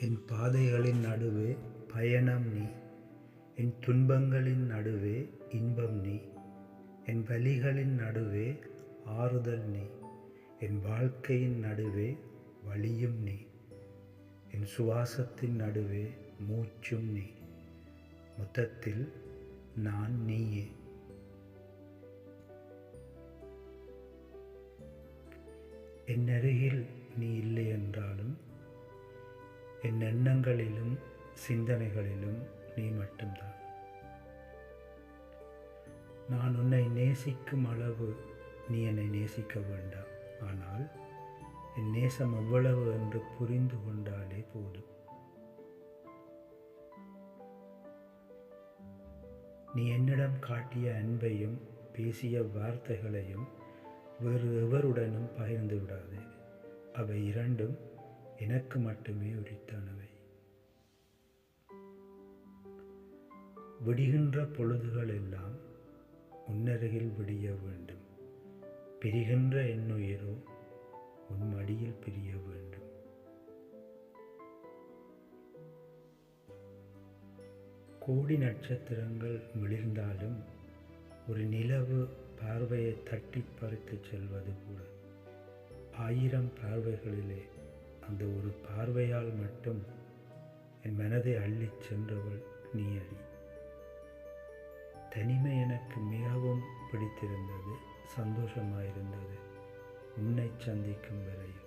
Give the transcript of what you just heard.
என் பாதைகளின் நடுவே பயணம் நீ. என் துன்பங்களின் நடுவே இன்பம் நீ. என் வலிகளின் நடுவே ஆறுதல் நீ. என் வாழ்க்கையின் நடுவே வழியும் நீ. என் சுவாசத்தின் நடுவே மூச்சும் நீ. மொத்தத்தில் நான் நீயே. என் அருகில் நீ இல்லை என்றாலும் என் எண்ணங்களிலும் சிந்தனைகளிலும் நீ மட்டும்தான். நான் உன்னை நேசிக்கும் அளவு நீ என்னை நேசிக்க வேண்டாம். ஆனால் என் நேசம் எவ்வளவு என்று புரிந்து கொண்டாலே போதும். நீ என்னிடம் காட்டிய அன்பையும் பேசிய வார்த்தைகளையும் வேறு எவருடனும் பகிர்ந்து விடாதே. அவை இரண்டும் எனக்கு மட்டுமே உரித்தானவை. விடுகின்ற பொழுதுகள் எல்லாம் உன்னருகில் விடிய வேண்டும். பிரிகின்ற என்னுயிரோ உன் மடியில் பிரிய வேண்டும். கோடி நட்சத்திரங்கள் மிளிர்ந்தாலும் ஒரு நிலவு பார்வையை தட்டி பறித்து செல்வது போல ஆயிரம் பார்வைகளிலே அந்த ஒரு பார்வையால் மட்டும் என் மனதை அள்ளிச் சென்றவள் நீ அடி. தனிமை எனக்கு மிகவும் பிடித்திருந்தது சந்தோஷமாயிருந்தது. உன்னை சந்திக்கும் வரையில்.